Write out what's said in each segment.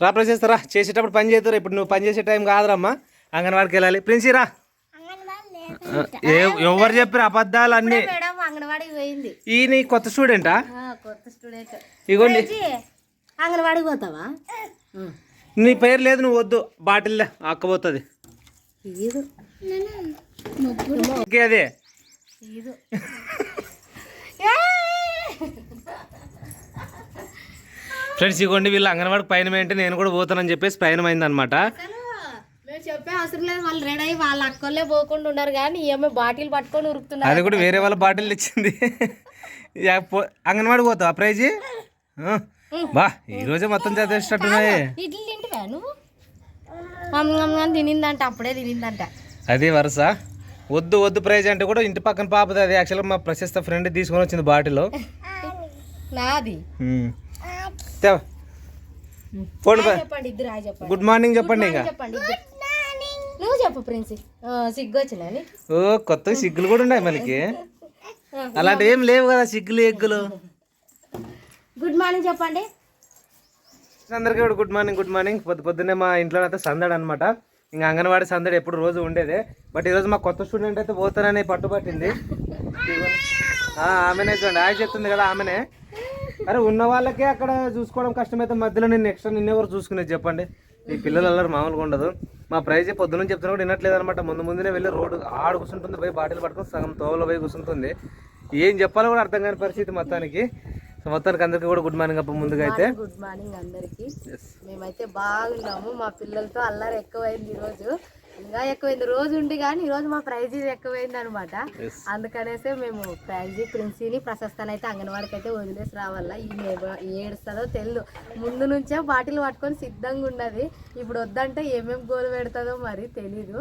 రా ప్రచేస్తారా చేసేటప్పుడు పని చేస్తారా ఇప్పుడు నువ్వు పని చేసే టైం కాదురమ్మా. అంగన్వాడికి వెళ్ళాలి. ప్రిన్సీ రా. ఏ- ఎవరు చెప్పారు అబద్ధాలు అన్నీ? మేడం అంగన్వాడికి పోయింది. ఈ నీ కొత్త స్టూడెంటా? ఆ, కొత్త స్టూడెంట్. ఇగోండి. అంగన్వాడికి పోతావా? నీ పేరు లేదు నువ్వు వద్దు. బాటిల్ అక్కపోతుంది ఇది ఓకే అదే ఇది ఫ్రెండ్స్ ఇగోండి వీళ్ళు అంగన్వాడికి పైన ఏంటి? నేను కూడా పోతానని చెప్పేసి పైన అయింది అనమాట మేము చెప్పే అవసరం లేదు వాళ్ళు రెడీ అయ్యి వాళ్ళ అక్కలే పోకుండా ఉన్నారు కానీ ఈమె బాటిల్ పట్టుకొని ఉరుకుతున్నారు. అది కూడా వేరే వాళ్ళ బాటిల్ ఇచ్చింది అంగన్వాడికి పోతావా ప్రైజ్? ఆ, బా ఈరోజే మొత్తం చదివేసేటట్టున్నాయి ఇడ్లీ నువ్వు? అని తినిందంట అప్పుడే తినిందంట. అది వరుస. వద్దు వద్దు ప్రైజ్ అంటే కూడా ఇంటి పక్కన పాపది అది. యాక్చువల్గా మా ప్రశస్త ఫ్రెండ్ తీసుకొని వచ్చింది బాటిల్ నాది? ఫోన్ చెప్పండి ఇద్దరు హాయ్ చెప్పండి. గుడ్ మార్నింగ్ చెప్పండి ఇంకా. చెప్పండి నువ్వు చెప్పు ప్రిన్సి. సిగ్గు వచ్చినా నీకు? ఓ కొత్త సిగ్గులు కూడా ఉన్నాయి మనకి. అలాంటి ఏం లేవు కదా సిగ్గులు ఎగ్గులు. గుడ్ మార్నింగ్ చెప్పండి. అందరికీ కూడా గుడ్ మార్నింగ్ గుడ్ మార్నింగ్. పొద్దు పొద్దున్నే మా ఇంట్లో అయితే సందడి అనమాట ఇంకా అంగన్వాడి సందడి ఎప్పుడు రోజు ఉండేదే. బట్ ఈరోజు మా కొత్త స్టూడెంట్ అయితే పోతానని పట్టుబట్టింది. ఆమెనే చూడండి. ఆయన చెప్తుంది కదా ఆమెనే. అరే ఉన్న వాళ్ళకే అక్కడ చూసుకోవడం కష్టమైతే మధ్యలో నేను నెక్స్ట్ నిన్నెవరు చూసుకునేది చెప్పండి? ఈ పిల్లలు అల్లరు మామూలుగా ఉండదు. మా ప్రైజ్ పొద్దున చెప్తున్నా కూడా వినట్లేదు అనమాట. ముందు ముందునే వెళ్ళి రోడ్డు ఆడు కూర్చుంటుంది పోయి బాటిల్ పట్టుకొని సగం తోవలో పోయి కూర్చుంటుంది. ఏం చెప్పాలో కూడా అర్థం కాని పరిస్థితి మొత్తానికి. సో మొత్తానికి అందరికీ కూడా గుడ్ మార్నింగ్ అప్ప ముందుగా అయితే. గుడ్ మార్నింగ్ అందరికి. మేమైతే బాగున్నాము. మా పిల్లలతో అల్లరి ఎక్కువైంది ఈరోజు. ఇంకా ఎక్కువైంది. రోజు ఉండి కానీ ఈరోజు మా ప్రైజ్ ఎక్కువైంది అనమాట. అందుకనేసే మేము ప్రైజ్ ప్రిన్సీని ప్రశస్తాన్ని అయితే అంగన్వాడికి అయితే వదిలేసి రావాలా? ఈ ఏడుస్తుందో తెల్లు ముందు నుంచే బాటిల్ పట్టుకొని సిద్ధంగా ఉన్నది. ఇప్పుడు వద్దంటే ఏమేం గోలు పెడుతుందో మరి తెలీదు.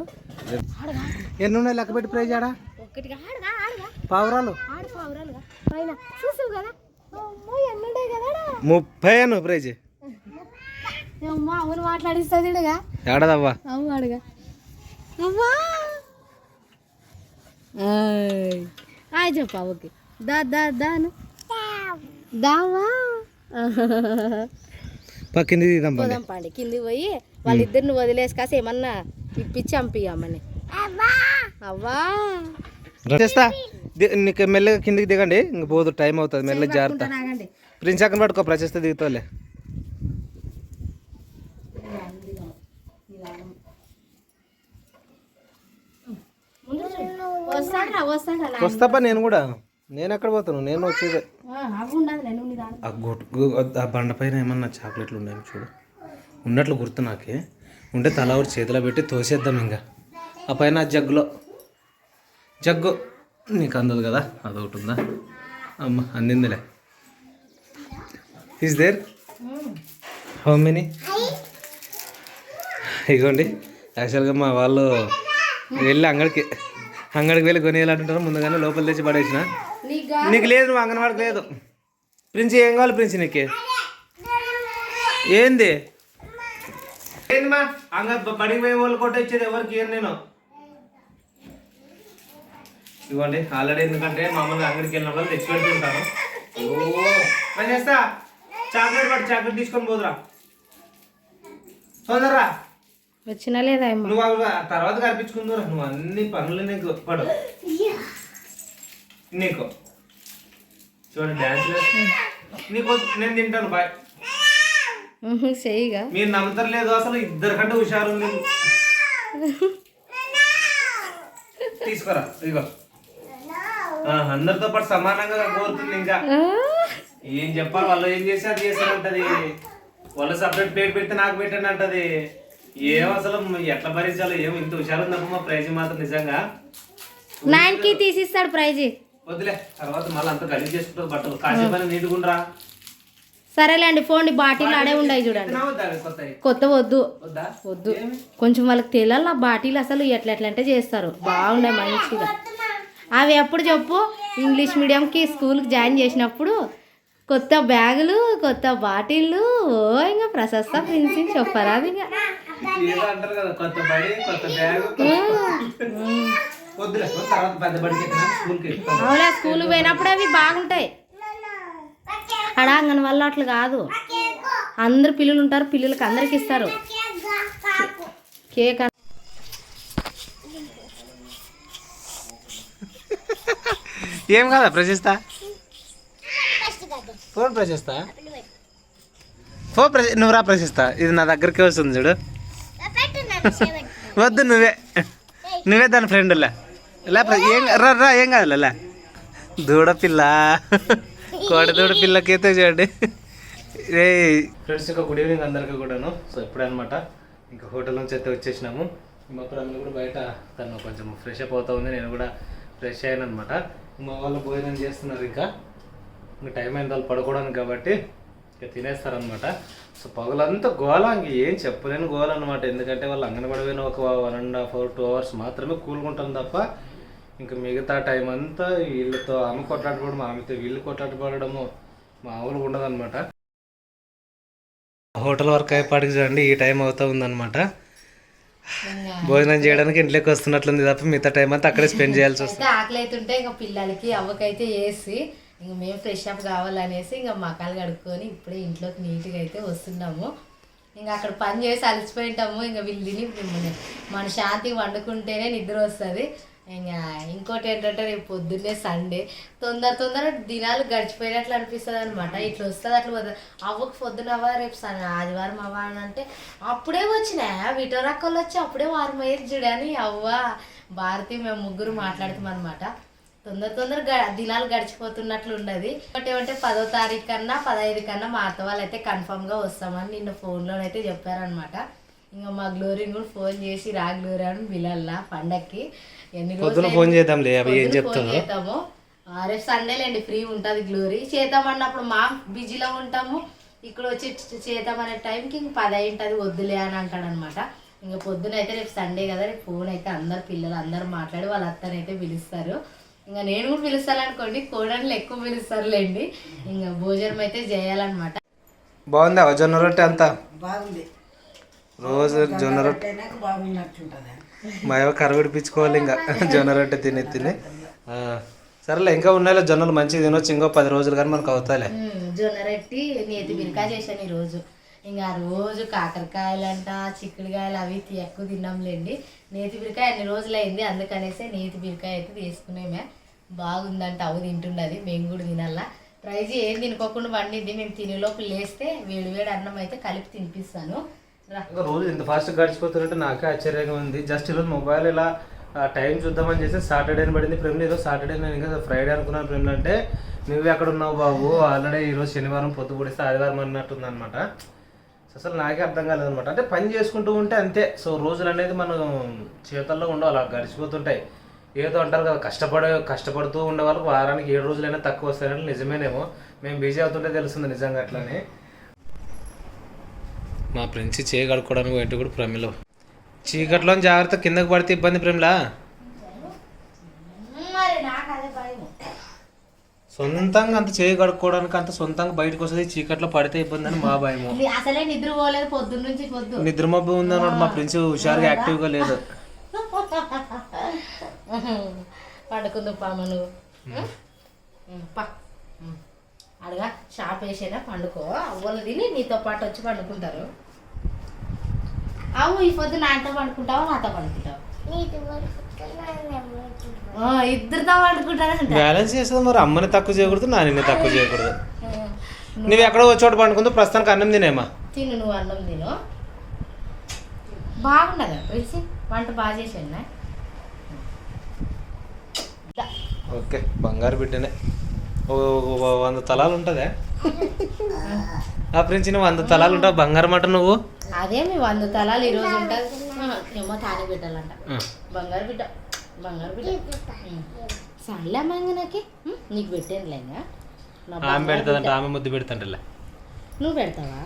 ఎన్ని ఉన్నాయి లెక్క పెట్టి ప్రైజ్ ఆడా? పావురాలు? ఆడు పావురాలుగా. పైన చూసావు కదా? ముప్పై అను ప్రైజ్. అవును మాట్లాడిస్తుంది అడగా అవ్వా హాయ్ చెప్పా ఓకే. దా దా దాను. దావా? పండి. పోదాం పండి. కింది పోయి వాళ్ళిద్దరిని వదిలేసి కాసి ఏమన్నా ఇప్పించి పంపియమ్మని అవ్వా. చేస్తా. నీకు మెల్లగా కిందికి దిగండి. ఇంక పోదు టైం అవుతుంది. మెల్లగా జాగ్రత్త ప్రిన్స్ అక్కడ పట్టుకో ప్రశస్త దిగుతావులే. వస్తాపా నేను కూడా? నేను ఎక్కడ పోతాను? నేను వచ్చేదే. ఆ గొట్టు గు- ఆ బండ పైన ఏమన్నా చాక్లెట్లు ఉన్నాయి చూడు. ఉన్నట్లు గుర్తు నాకే. ఉంటే తల ఒకటి చేతిలో పెట్టి తోసేద్దాం ఇంకా. ఆ పైన ఆ జగ్గులో. జగ్గు. నీకు అందదు కదా? అదొకటి ఉందా? అమ్మ అందిందిలే. ఈజ్ దేర్ హౌ మెనీ ఇగోండి. యాక్చువల్గా మా వాళ్ళు వెళ్ళి అంగడికి అంగడికి వెళ్ళి కొనేయాలంటుంటారు. ముందుగానే లోపల తెచ్చి పడేసిన. నీకు లేదు నువ్వు అంగన్వాడికి లేదు. ప్రిన్స్ ఏం కావాలి ప్రిన్స్ నీకు? ఏంది? ఏంది మా? అంగ బడికి పోయే వాళ్ళు కొట్టేది ఎవరికి? ఏం నేను? ఇవ్వండి ఆల్రెడీ ఎందుకంటే మామూలుగా అంగడికి వెళ్ళిన వాళ్ళు తెచ్చి పెడుతుంటాను ఓ పని చేస్తా చాక్లెట్ పట్టు చాక్లెట్ తీసుకొని పోదురా. తొందరరా వచ్చినా లేదా నువ్వు తర్వాత కనిపించుకుందురా. నువ్వు అన్ని పనులు నీకు పడు. నీకు. చూడండి డ్యాన్స్ నీకు నేను తింటాను బాయ్. చెయ్యిగా మీరు నమ్ముతారు లేదు అసలు ఇద్దరు కంటే హుషారు తీసుకోరా ఇదిగో. అందరితో పాటు సమానంగా కోరుతుంది ఇంకా. ఏం చెప్పాలి వాళ్ళు ఏం చేసి అది చేస్తారంటది. వాళ్ళు సపరేట్ ప్లేట్ పెడితే నాకు పెట్టండి అంటది. ఏం అసలు ఎట్లా భరించాలో ఏం ఇంత హుషారు ఉందప్ప మా ప్రైజ్ మాత్రం నిజంగా. నైన్కి తీసిస్తాడు ప్రైజ్. వద్దులే తర్వాత మళ్ళీ అంత గలీజ్ చేసుకుంటుంది బట్టలు. కాసేపు నీటుకుండ్రా సరేలేండి ఫోన్ బాటిల్ ఆడే ఉండయి చూడండి. కొత్త వద్దు వద్దా. కొంచెం వాళ్ళకి తెలియాలి ఆ బాటిల్ అసలు ఎట్లా ఎట్లా అంటే చేస్తారు. బాగున్నాయి మంచిగా. అవి ఎప్పుడు చెప్పు? ఇంగ్లీష్ మీడియంకి స్కూల్కి జాయిన్ చేసినప్పుడు. కొత్త బ్యాగులు కొత్త బాటిళ్ళు. ఓ ఇంకా ప్రశస్త ప్రిన్సింగ్ చెప్పరా అది ఇంకా. ఏదో అంటారు కదా కొత్త బడి కొత్త బ్యాగ్ వద్దులే తర్వాత పెద్ద బడికి ఎక్కినా స్కూల్కి అవునా స్కూల్ పోయినప్పుడు అవి బాగుంటాయి. అడా అంగన్ వల్ల అట్లా కాదు. అందరు పిల్లలు ఉంటారు పిల్లలకి అందరికి ఇస్తారు. కేక్ ఏం కాదా ప్రశస్తా? ఫోన్ ప్రశస్తా? ఫోన్ ప్రశ నువ్వు రా ప్రశస్తా ఇది నా దగ్గరికి వస్తుంది చూడు. వద్దు నువ్వే. నువ్వే దాని ఫ్రెండ్లా లే. ఏం రా రా ఏం కాదు దూడ పిల్ల. కోడ దూడ పిల్లకైతే చూడండి. రే. ఫ్రెండ్స్ ఇంకా గుడ్ ఈవినింగ్ అందరికీ కూడాను. సో ఇప్పుడనమాట ఇంకా హోటల్ నుంచి అయితే వచ్చేసినాము. మా ఫ్రెండ్ కూడా బయట తను కొంచెం ఫ్రెష్ అప్ అవుతా ఉంది. నేను కూడా ఫ్రెష్ అయ్యాను అనమాట మా వాళ్ళు భోజనం చేస్తున్నారు ఇంకా. ఇంకా టైం అయిన వాళ్ళు పడుకోవడానికి కాబట్టి ఇంకా తినేస్తారనమాట సో పగలంతా గోల ఇంక ఏం చెప్పలేని గోళ అనమాట ఎందుకంటే వాళ్ళు అంగన్వాడి పోయిన ఒక one and half hour two hours మాత్రమే కూలుకుంటాం తప్ప ఇంకా మిగతా టైం అంతా వీళ్ళతో ఆమె కొట్లాడుకోవడం ఆమెతో వీళ్ళు కొట్లాడుకోవడము మామూలుగా ఉండదన్నమాట. హోటల్ వర్క్ అయ్యేపాటికి చూడండి ఈ టైం అవుతూ ఉందన్నమాట. భోజనం చేయడానికి ఇంట్లోకి వస్తున్నట్లుంది తప్ప మిగతా టైం అంతా అక్కడే స్పెండ్ చేయాల్సి వస్తుంది. అయితే ఉంటే ఇంకా పిల్లలకి అవ్వకైతే వేసి ఇంక మేము ఫ్రెష్ అప్ కావాలనేసి ఇంకా మకాలు కడుక్కొని ఇప్పుడే ఇంట్లోకి నీట్గా అయితే వస్తున్నాము. ఇంకా అక్కడ పని చేసి అలసిపోయి ఉంటాము. ఇంకా వీళ్ళు తిని మన శాంతి వండుకుంటేనే నిద్ర వస్తుంది. ఇంకా ఇంకోటి ఏంటంటే రేపు పొద్దున్నే సండే తొందర తొందర దినాలు గడిచిపోయినట్లు అనిపిస్తుంది అనమాట ఇట్లా వస్తుంది అట్లా పోతుంది. అవ్వకు పొద్దున అవ్వ రేపు సన్ ఆదివారం అవ్వ అని అంటే అప్పుడే వచ్చినా. విటోరాక్కలు వచ్చి అప్పుడే వారం అయ్యేది చూడని అవ్వ భారతి మేము ముగ్గురు మాట్లాడుతాం అనమాట తొందర తొందర గ- దినాలు గడిచిపోతున్నట్లు ఉండదు ఒకటి ఏమంటే పదో తారీఖు కన్నా పదహైదు కన్నా మా అత్త వాళ్ళు అయితే కన్ఫామ్గా వస్తామని నిన్న ఫోన్లోనైతే చెప్పారనమాట ఇంకా మా గ్లోరీ కూడా ఫోన్ చేసి రా గ్లోరీ అని పిల్లల్లా పండక్కి. ఎన్ని రోజులు ఫోన్ చేద్దాంలే అవి ఏం చేద్దాము. రేపు సండేలేండి ఫ్రీ ఉంటుంది గ్లోరీ. చేద్దామన్నప్పుడు మా బిజీలో ఉంటాము. ఇక్కడ వచ్చి చేద్దామనే టైంకి ఇంక పది అయింటది వద్దులే అని అంటాడు అనమాట ఇంకా పొద్దున అయితే రేపు సండే కదా రేపు ఫోన్ అయితే అందరు పిల్లలు అందరు మాట్లాడి వాళ్ళ అత్తనైతే పిలుస్తారు. ఇంకా నేను కూడా పిలుస్తాను అనుకోండి కోడళ్ళు ఎక్కువ పిలుస్తారులేండి. ఇంకా భోజనం అయితే చేయాలన్నమాట. బాగుందా జొన్న రొట్టె అంతా? బాగుంది. రోజు జొన్న రొట్టె మా ఏవో కరగడిపించుకోవాలి ఇంకా. జొన్న రొట్టె తిని తిని. ఆ, సరేలే ఇంకా ఉన్నాయిలే జొన్నలు మంచిగా తినొచ్చు ఇంకో పది రోజులు కానీ మనకు అవుతాయిలే. ఉమ్, జొన్న రొట్టి నేతి బిరకాయ చేశాను ఈరోజు. ఇంకా రోజు కాకరకాయలంట చిక్కుడుకాయలు అవి తి- ఎక్కువ తిన్నాంలేండి. నేతి బీరకాయ అన్ని రోజులు అయింది అందుకనేసి నేతి బీరకాయ అయితే తీసుకునేమే. బాగుందంట అవి తింటున్నది మేము కూడా తినాలా. ట్రై ఏం తినుకోకుండా వండింది మేము తినేలోపు లేస్తే వేడి వేడి అన్నం అయితే కలిపి తినిపిస్తాను. రోజు ఇంత ఫాస్ట్ గడిచిపోతున్నట్టు నాకే ఆశ్చర్యంగా ఉంది. జస్ట్ ఈరోజు మొబైల్ ఇలా టైం చూద్దామని చేసి సాటర్డే పడింది ప్రేమ్లు. ఈరోజు సాటర్డే నేను ఇంకా ఫ్రైడే అనుకున్నాను ప్రేమ్ అంటే నువ్వు ఎక్కడ ఉన్నావు బాబు ఆల్రెడీ ఈరోజు శనివారం పొద్దు పొడిస్తే ఆదివారం అన్నట్టుంది అనమాట అసలు నాకే అర్థం కాలేదనమాట అంటే పని చేసుకుంటూ ఉంటే అంతే. సో రోజులు అనేది మనం చేతల్లో ఉండవు అలా గడిచిపోతుంటాయి. ఏదో అంటారు కదా కష్టపడే కష్టపడుతూ ఉండే వాళ్ళకి వారానికి ఏడు రోజులైనా తక్కువ వస్తాయంటే నిజమేనేమో. మేము బిజీ అవుతుంటే తెలుస్తుంది నిజంగా అట్లానే. మా ఫ్రెండ్స్ చేయగడుకోవడానికి కడుక్కోవడానికి పోయింటే కూడా ప్రమిలో చీకట్లో జాగ్రత్త కిందకు పడితే ఇబ్బంది ప్రేమలా మరి నాకు అదే భయము సొంతంగా అంత చేయి కడుక్కోవడానికి అంత సొంతంగా బయటకు వస్తుంది చీకట్లో పడితే ఇబ్బంది అని మా ఇది అసలే నిద్ర పోలేదు పొద్దున్న నుంచి పొద్దు. నిద్ర మబ్బు ఉందన్నమాట మా ఫ్రెండ్స్ హుషారుగా యాక్టివ్గా లేదు. పండుకుందాం పామ నువ్వు. అడగా షాప్ వేసేనా పండుకో. అవ్వలు తిని నీతో పాటు వచ్చి పండుకుంటారు. అవు ఈ పొద్దు నాతో పండుకుంటావా నాతో పండుకుంటావు ఇద్దరితో పండుకుంటారంట బ్యాలెన్స్ చేస్తుంది మరి అమ్మని తక్కువ చేయకూడదు నాని తక్కువ చేయకూడదు. నువ్వు ఎక్కడో చోట పండుకుందో ప్రస్తుతానికి అన్నం తినేమా? తిను నువ్వు అన్నం తిను. బాగుండదా? తెలిసి వంట బాగా చేసాను ఓకే బంగారు బిడ్డనే. వంద తలాలు ఉంటుందా? ఆ ఫ్రెండ్స్ నువ్వు వంద తలాలు ఉంటావు బంగారం అంట నువ్వు? అదే మీ వంద తలాలు ఈరోజు ఉంటుంది. ఏమో తానే ఆ. బంగారు బిడ్డ బంగారు బిడ్డ సర్లే మంగనకి నీకు పెట్టానులేగా. నా ఆమె బంగారు పెడుతుందంట బిడ్డ. ఆమె ముద్దు పెడుతుంటలే. నువ్వు పెడతావా?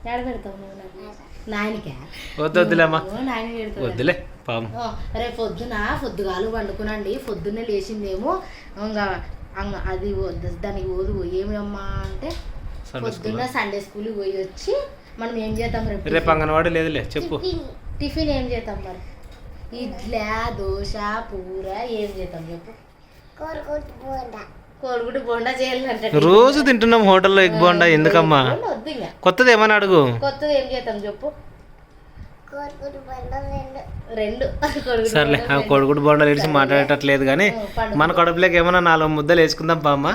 ఎక్కడ పెడతావు నువ్వు నాకు? నాయనకా? వద్దు వద్దులేమ్మా వద్దులే రేపు పొద్దున పొద్దుగాలు పండుకునండి. పొద్దున్నే లేచిందేమో ఇంకా అంగ- అది దానికి ఓదు ఏమమ్మా అంటే సండే పొద్దున్న సండే స్కూల్కి పోయి వచ్చి మనం ఏం చేద్దాం రేపు? రేపు అంగన్వాడి లేదులే చెప్పు. టిఫిన్ ఏం చేద్దాం మరి? ఇడ్లీ దోశ పూర ఏం చేద్దాం చెప్పు. కోడిగుడ్డు బోండా. చేయాలంటే రోజు తింటున్నాం హోటల్లో ఎగ్ బోండా ఎందుకమ్మా? వద్దు ఇంకా. కొత్తది ఏమని అడుగు? కొత్తది ఏం చేద్దాం చెప్పు. రెండు. కోడిగుడ్డు సర్లే ఆ కొడుకుడు బోండాలు ఇడిచి మాట్లాడేటట్లేదు కానీ మన కడుపులోకి ఏమన్నా నాలుగు ముద్దలు వేసుకుందాం పా అమ్మ.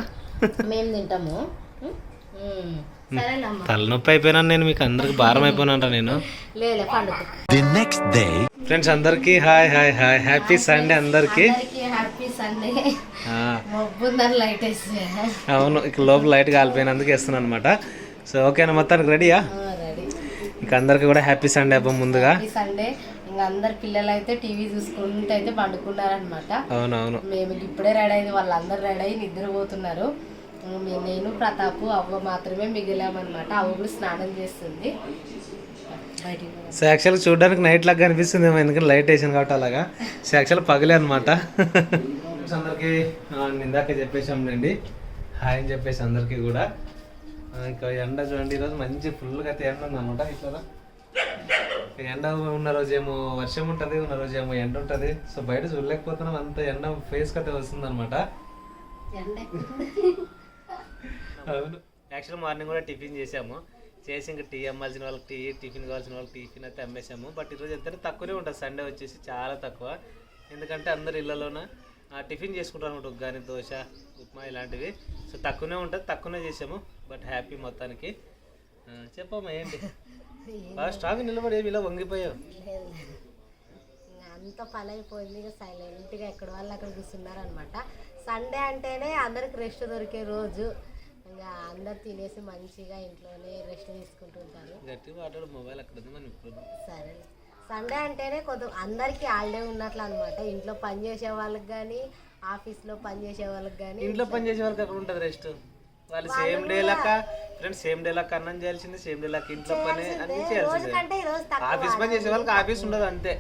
మేము తింటాము. తలనొప్పి అయిపోయినా నేను మీకు అందరికి భారం అయిపోయినా నేను. The next day. ఫ్రెండ్స్ అందరికి hi hi hi. Happy Sunday అందరికి. అవును ఇక లోపల లైట్ కాలిపోయినందుకు వేస్తున్నాను అనమాట సో ఓకేనా మొత్తానికి రెడీయా రెడీ ఇంకా అందరికి కూడా హ్యాపీ సండే అబ్బా ముందుగా. సండే ఇంకా అందరు పిల్లలు అయితే టీవీ చూసుకుంటూ అయితే పండుకున్నారనమాట అవును అవును మేము ఇప్పుడే రెడీ అయింది వాళ్ళందరూ రెడీ అయ్యి నిద్రపోతున్నారు. నేను ప్రతాపు అవ్వ మాత్రమే మిగిలామన్నమాట. అవ్వ కూడా స్నానం చేస్తుంది. సో యాక్చువల్గా చూడడానికి నైట్ లాగా కనిపిస్తుంది ఏమో ఎందుకంటే లైట్ వేసాను కాబట్టి అలాగా. సో యాక్చువల్ పగలే అనమాట అందరికి ఇందాక చెప్పేసాంలేండి హాయ్ అని చెప్పేసి అందరికీ కూడా. ఇంకా ఎండ చూడండి ఈరోజు మంచి ఫుల్గా అయితే ఎండ ఉంది అనమాట ఇట్లా ఎండ ఉన్న రోజేమో వర్షం ఉంటుంది ఉన్న రోజేమో ఎండ ఉంటుంది. సో బయట చూడలేకపోతున్నాం అంత ఎండ ఫేస్కి అయితే వస్తుంది అనమాట ఎండ. అవును. యాక్చువల్ మార్నింగ్ కూడా టిఫిన్ చేసాము చేసి ఇంకా టీ అమ్మాల్సిన వాళ్ళకి టీ టిఫిన్ కావాల్సిన వాళ్ళకి టిఫిన్ అయితే అమ్మేసాము బట్ ఈరోజు ఎంత తక్కువనే ఉంటుంది. సండే వచ్చేసి చాలా తక్కువ. ఎందుకంటే అందరు ఇళ్ళలోన ఆ, టిఫిన్ చేసుకుంటారు అనమాట ఉగ్గాని దోశ ఉప్మా ఇలాంటివి. సో తక్కువనే ఉంటుంది. తక్కువనే చేసాము బట్ హ్యాపీ మొత్తానికి. చెప్పమ్మా ఏంటి? బాగా స్ట్రాంగ్ నిలబడి ఏమి ఇలా వంగిపోయావు? ఇంకా అంత పని అయిపోయింది ఇక సైలెంట్గా ఎక్కడ వాళ్ళు అక్కడ కూర్చున్నారనమాట సండే అంటేనే అందరికి రెస్ట్ దొరికే రోజు. ఇంకా అందరు తినేసి మంచిగా ఇంట్లోనే రెస్ట్ తీసుకుంటుంటారు మాట్లాడు మొబైల్ అక్కడ ఉంది మనం ఇప్పుడు? సరే. సండే అంటేనే కొంత అందరికీ హాలిడే ఉన్నట్లు అనమాట ఇంట్లో పని చేసే వాళ్ళకి కానీ ఆఫీస్లో పని చేసే వాళ్ళకి కానీ ఇంట్లో పని చేసే వాళ్ళకి అక్కడ ఉంటుంది రెస్ట్ వాళ్ళు సేమ్ డే లెక్క ఫ్రెండ్స్ సేమ్ డే లెక్క అన్నం చేయాల్సింది సేమ్ డే లెక్క ఇంట్లో పని అన్ని చేయాల్సిందే. ఆఫీస్ పని చేసే వాళ్ళకి ఆఫీస్ ఉండదు అంతే.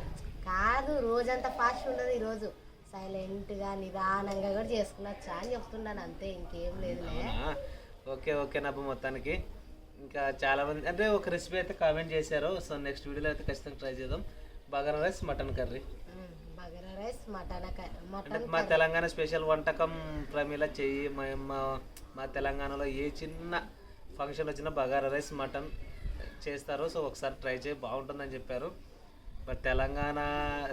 కాదు రోజంతా ఫాస్ట్ ఉండదు ఈరోజు సైలెంట్గా నిదానంగా కూడా చేసుకున్నచ్చా అని చెప్తున్నాను అంతే ఇంకేం లేదులే? ఓకే ఓకే నబ్బ మొత్తానికి. ఇంకా చాలా మంది అంటే ఒక రెసిపీ అయితే కామెంట్ చేశారు. సో నెక్స్ట్ వీడియోలో అయితే ఖచ్చితంగా ట్రై చేద్దాం. Bagara rice mutton curry. Bagara rice mutton మా తెలంగాణ స్పెషల్ వంటకం ప్రమీల చెయ్యి మా మా మా తెలంగాణలో ఏ చిన్న ఫంక్షన్ వచ్చినా బగారా రైస్ మటన్ చేస్తారు. సో ఒకసారి ట్రై చేయి బాగుంటుందని చెప్పారు. బట్ తెలంగాణ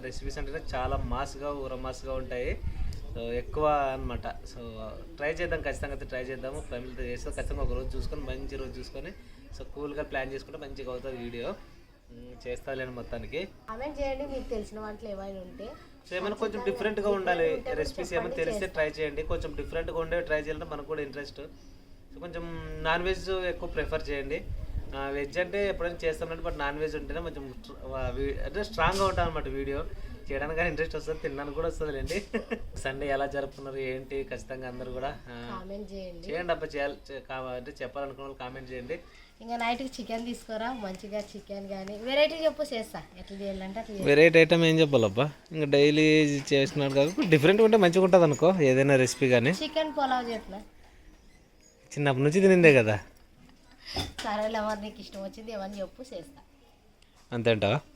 రెసిపీస్ అంటే చాలా మాస్గా ఊర మాస్గా ఉంటాయి. సో ఎక్కువ అన్నమాట. సో ట్రై చేద్దాం ఖచ్చితంగా అయితే ట్రై చేద్దాము. ఫ్యామిలీతో చేస్తే ఖచ్చితంగా ఒక రోజు చూసుకొని మంచి రోజు చూసుకొని సో కూల్గా ప్లాన్ చేసుకుంటే మంచిగా అవుతుంది వీడియో. చేస్తాలేండి మొత్తానికి. కామెంట్ చేయండి మీకు తెలిసిన వంటలు ఏమైనా ఉంటే. సో ఏమైనా కొంచెం డిఫరెంట్గా ఉండాలి. రెసిపీస్ ఏమైనా తెలిస్తే ట్రై చేయండి. కొంచెం డిఫరెంట్గా ఉండేవి ట్రై చేయాలంటే మనకు కూడా ఇంట్రెస్ట్ సో కొంచెం నాన్ వెజ్ ఎక్కువ ప్రిఫర్ చేయండి. వెజ్ అంటే ఎప్పుడైనా చేస్తామంటే బట్ నాన్ వెజ్ ఉంటేనే కొంచెం అంటే స్ట్రాంగ్గా ఉంటుంది అనమాట వీడియో. చేయడానికి కానీ ఇంట్రెస్ట్ వస్తుంది తినడానికి కూడా వస్తుందిలేండి. సండే ఎలా జరుపుకున్నారు ఏంటి ఖచ్చితంగా అందరూ కూడా కామెంట్ చేయండి. చేయండి అబ్బా చేయాలి అంటే చెప్పాలనుకున్న వాళ్ళు కామెంట్ చేయండి. ఇంకా నైట్కి చికెన్ తీసుకోరా మంచిగా చికెన్ కానీ వెరైటీ చెప్పు చేస్తా ఎట్లా చేయాలంటే అట్లా. వెరైటీ ఐటమ్ ఏం చెప్పాలబ్బా? ఇంకా డైలీ చేసినాడు కాబట్టి డిఫరెంట్గా ఉంటే మంచిగా ఉంటుంది అనుకో ఏదైనా రెసిపీ కానీ చికెన్ పులావ్ చేస్తున్నా చిన్నప్పటి నుంచి తినిందే కదా? సరేలే మరి నీకు ఇష్టం వచ్చింది ఏమని చెప్పు చేస్తా. అంతే అంటావా? ఉమ్.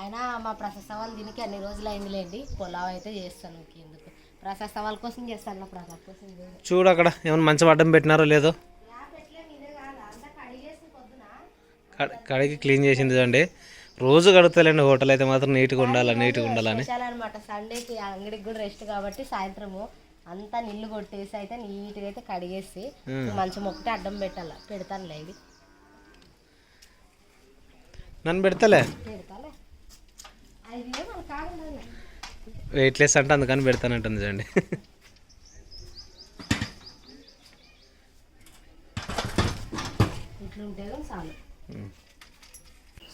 అయినా మా ప్రశస్త వాళ్ళు దీనికి అన్ని రోజులు అయిందిలేండి పులావ్ అయితే చేస్తాను ఎందుకు? ప్రశస్త వాళ్ళ కోసం చేస్తాను నా ప్రసాద్ కోసం. చూడు అక్కడ ఏమైనా మంచి అడ్డం పెట్టినారో లేదో. కడ- కడిగి క్లీన్ చేసింది చూడండి. రోజు కడుగుతాలేండి హోటల్ అయితే మాత్రం నీట్గా ఉండాలి నీట్గా ఉండాలని. అనమాట సండేకి అంగడికి కూడా రెస్ట్ కాబట్టి సాయంత్రము అంతా నీళ్ళు కొట్టేసి అయితే నీట్గా అయితే కడిగేసి మంచం ఒకటి అడ్డం పెట్టాల? పెడతానులే ఇది. నన్ను పెడతలే? పెడతాలే. వెయిట్లెస్ అంటే అందుకని పెడతానంటుంది చూడండి.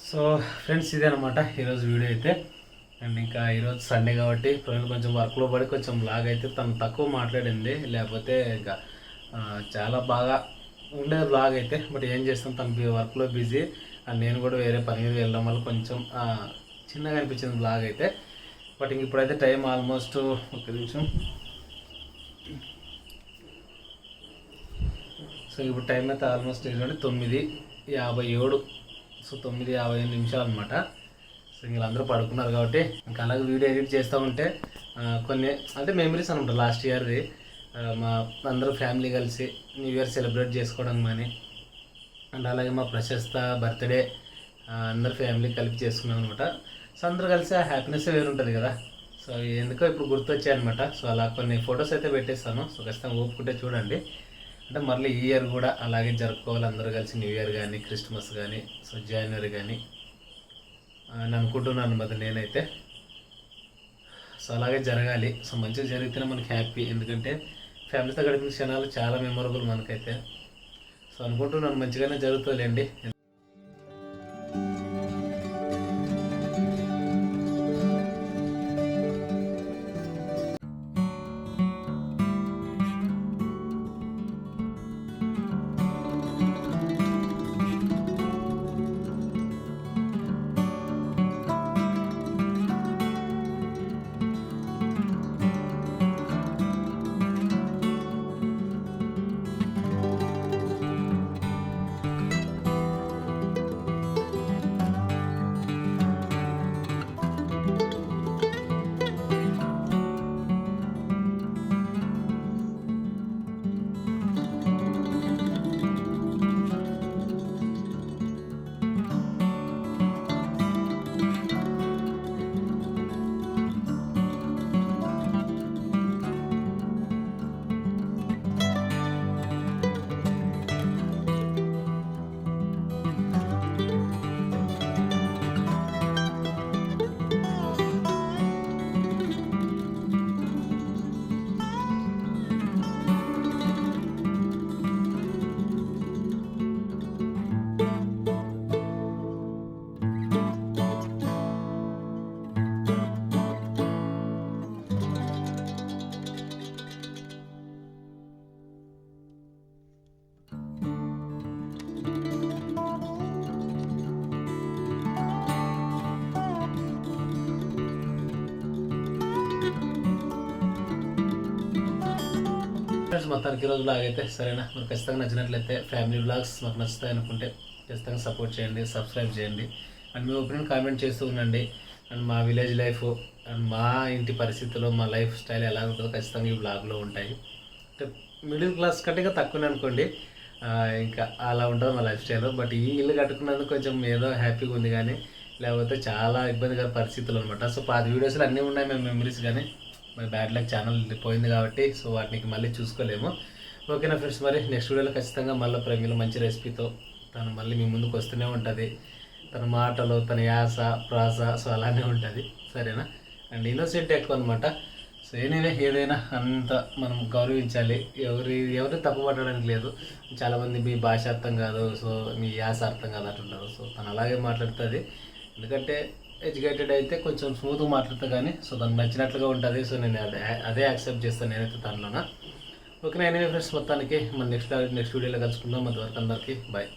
సో ఫ్రెండ్స్ ఇదే అనమాట ఈరోజు వీడియో అయితే. అండ్ ఇంకా ఈరోజు సండే కాబట్టి ప్రవీణ్ కొంచెం వర్క్లో పడి కొంచెం లాగ్ అయితే తను తక్కువ మాట్లాడింది. లేకపోతే ఇంకా చాలా బాగా ఉండేది బ్లాగ్ అయితే బట్ ఏం చేస్తాం తను వర్క్లో బిజీ అండ్ నేను కూడా వేరే పని మీద వెళ్ళడం వల్ల కొంచెం చిన్నగా అనిపించింది బ్లాగ్ అయితే. బట్ ఇంక ఇప్పుడైతే టైం ఆల్మోస్ట్ ఒక నిమిషం. సో ఇప్పుడు టైం అయితే ఆల్మోస్ట్ ఏంటంటే తొమ్మిది యాభై ఏడు. సో తొమ్మిది యాభై ఐదు నిమిషాలు అనమాట సో వీళ్ళందరూ పడుకున్నారు కాబట్టి ఇంకా అలాగే వీడియో ఎడిట్ చేస్తూ ఉంటే కొన్ని అంటే మెమరీస్ అనమాట లాస్ట్ ఇయర్ది మా అందరూ ఫ్యామిలీ కలిసి న్యూ ఇయర్ సెలబ్రేట్ చేసుకోవడం కానీ అండ్ అలాగే మా ప్రశస్త బర్త్డే అందరు ఫ్యామిలీ కలిపి చేసుకున్నాం అనమాట సో అందరు కలిసి ఆ హ్యాపీనెస్ వేరు ఉంటుంది కదా. సో ఎందుకో ఇప్పుడు గుర్తొచ్చాయి అనమాట సో అలా కొన్ని ఫొటోస్ అయితే పెట్టేస్తాను. సో ఖచ్చితంగా ఒప్పుకుంటే చూడండి. అంటే మళ్ళీ ఈ ఇయర్ కూడా అలాగే జరుపుకోవాలి అందరూ కలిసి. న్యూ ఇయర్ కానీ క్రిస్మస్ కానీ సో జనవరి కానీ అని అనుకుంటున్నాను అనమాట నేనైతే. సో అలాగే జరగాలి. సో మంచిగా జరిగితేనే మనకి హ్యాపీ ఎందుకంటే ఫ్యామిలీతో గడిపిన క్షణాలు చాలా మెమొరబుల్ మనకైతే. సో అనుకుంటున్నాను మంచిగానే జరుగుతుందిలేండి. ఫ్రెండ్స్ మొత్తానికి ఈరోజు బ్లాగ్ అయితే సరేనా? మరి ఖచ్చితంగా నచ్చినట్లయితే ఫ్యామిలీ బ్లాగ్స్ మాకు నచ్చుతాయి అనుకుంటే ఖచ్చితంగా సపోర్ట్ చేయండి సబ్స్క్రైబ్ చేయండి. అండ్ మీ ఒపీనియన్ కామెంట్ చేస్తూ ఉండండి. అండ్ మా విలేజ్ లైఫ్ అండ్ మా ఇంటి పరిస్థితుల్లో మా లైఫ్ స్టైల్ ఎలా ఉంటుందో ఖచ్చితంగా ఈ బ్లాగ్లో ఉంటాయి. అంటే మిడిల్ క్లాస్ కంటే ఇంకా తక్కువనే అనుకోండి. ఇంకా అలా ఉంటుంది మా లైఫ్ స్టైల్ బట్ ఈ ఇల్లు కట్టుకున్నందుకు కొంచెం ఏదో హ్యాపీగా ఉంది కానీ లేకపోతే చాలా ఇబ్బందికర పరిస్థితులు అనమాట సో పాత వీడియోస్లో అన్నీ ఉన్నాయి మేము మెమరీస్ కానీ మరి బ్యాడ్ లక్ ఛానల్ పోయింది కాబట్టి సో వాటికి మళ్ళీ చూసుకోలేము. ఓకేనా ఫ్రెండ్స్ మరి నెక్స్ట్ వీడియోలో ఖచ్చితంగా మళ్ళీ ప్రమిలో మంచి రెసిపీతో తను మళ్ళీ మీ ముందుకు వస్తూనే ఉంటుంది. తన మాటలు తన యాస ప్రాస సో అలానే ఉంటుంది. సరేనా? అండ్ ఇన్నోసెంట్ ఎక్కువ అనమాట సో ఏదైనా ఏదైనా అంత మనం గౌరవించాలి. ఎవరి ఎవరు తప్పు పట్టడానికి లేదు. చాలామంది మీ భాష అర్థం కాదు సో మీ యాస అర్థం కాదు అంటుంటారు సో తను అలాగే మాట్లాడుతుంది. ఎందుకంటే ఎడ్యుకేటెడ్ అయితే కొంచెం స్మూత్గా మాట్లాడతా కానీ సో దానికి నచ్చినట్లుగా ఉంటుంది. సో నేను అదే అదే యాక్సెప్ట్ చేస్తాను నేనైతే తనలోన ఓకే నేను ఫ్రెండ్స్ మొత్తానికి మన నెక్స్ట్ నెక్స్ట్ వీడియోలో కలుసుకుందాం. అంతవరకు అందరికీ బాయ్